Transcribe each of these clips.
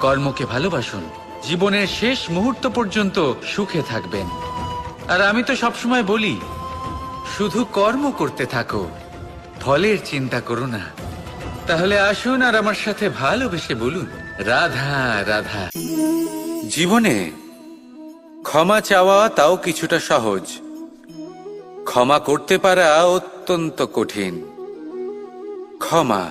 কর্মকে ভালোবাসুন। জীবনের শেষ মুহূর্ত পর্যন্ত সুখে থাকবেন। আর আমি তো সবসময় বলি, শুধু কর্ম করতে থাকো, ফলের চিন্তা করো না। তাহলে আসুন আর আমার সাথে ভালোবেসে বলুন, রাধা রাধা। জীবনে ক্ষমা চাওয়া তাও কিছুটা সহজ। ক্ষমা করতে পারা অত্যন্ত কঠিন। ক্ষমা।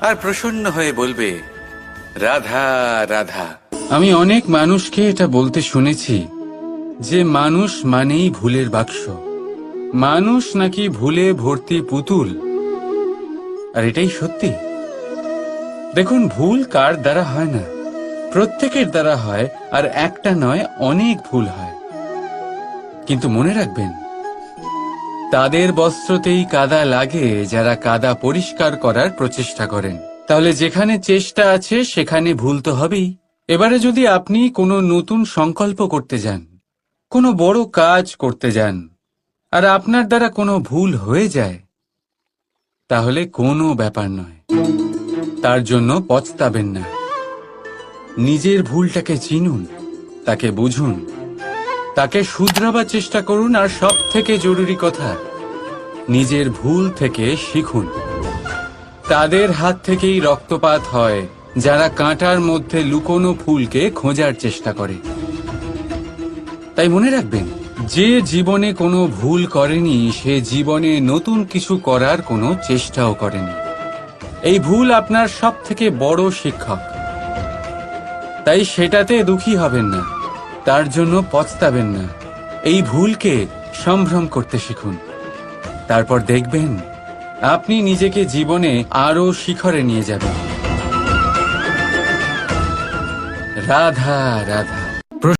আর প্রসন্ন হয়ে বলবে, রাধা রাধা। আমি অনেক মানুষকে এটা বলতে শুনেছি যে মানুষ মানেই ভুলের বাক্স। মানুষ নাকি ভুলে ভর্তি পুতুল। আর এটাই সত্যি। দেখুন, ভুল কার দ্বারা হয় না? প্রত্যেকের দ্বারা হয়, আর একটা নয়, অনেক ভুল হয়। কিন্তু মনে রাখবেন তাদের বস্ত্রতেই কাদা লাগে যারা কাদা পরিষ্কার করার প্রচেষ্টা করেন। তাহলে যেখানে চেষ্টা আছে, সেখানে ভুল তো হবেই। এবারে যদি আপনি কোনো নতুন সংকল্প করতে যান, কোনো বড় কাজ করতে যান, আর আপনার দ্বারা কোনো ভুল হয়ে যায়, তাহলে কোনো ব্যাপার নয়। তার জন্য পচতাবেন না। নিজের ভুলটাকে চিনুন, তাকে বুঝুন। তাকে শুধরাবার চেষ্টা করুন আর সব থেকে জরুরি কথা, নিজের ভুল থেকে শিখুন। তাদের হাত থেকেই রক্তপাত হয়, যারা কাঁটার মধ্যে লুকোনো ফুলকে খোঁজার চেষ্টা করে। তাই মনে রাখবেন, যে জীবনে কোনো ভুল করেনি, সে জীবনে নতুন কিছু করার কোনো চেষ্টাও করেনি। এই ভুল আপনার সব থেকে বড় শিক্ষক। তাই সেটাতে দুঃখী হবেন না। তার জন্য পচতাবেন না। এই ভুলকে সম্ভ্রম করতে শিখুন। তারপর দেখবেন, আপনি নিজেকে জীবনে আরও শিখরে নিয়ে যাবেন। রাধা রাধা।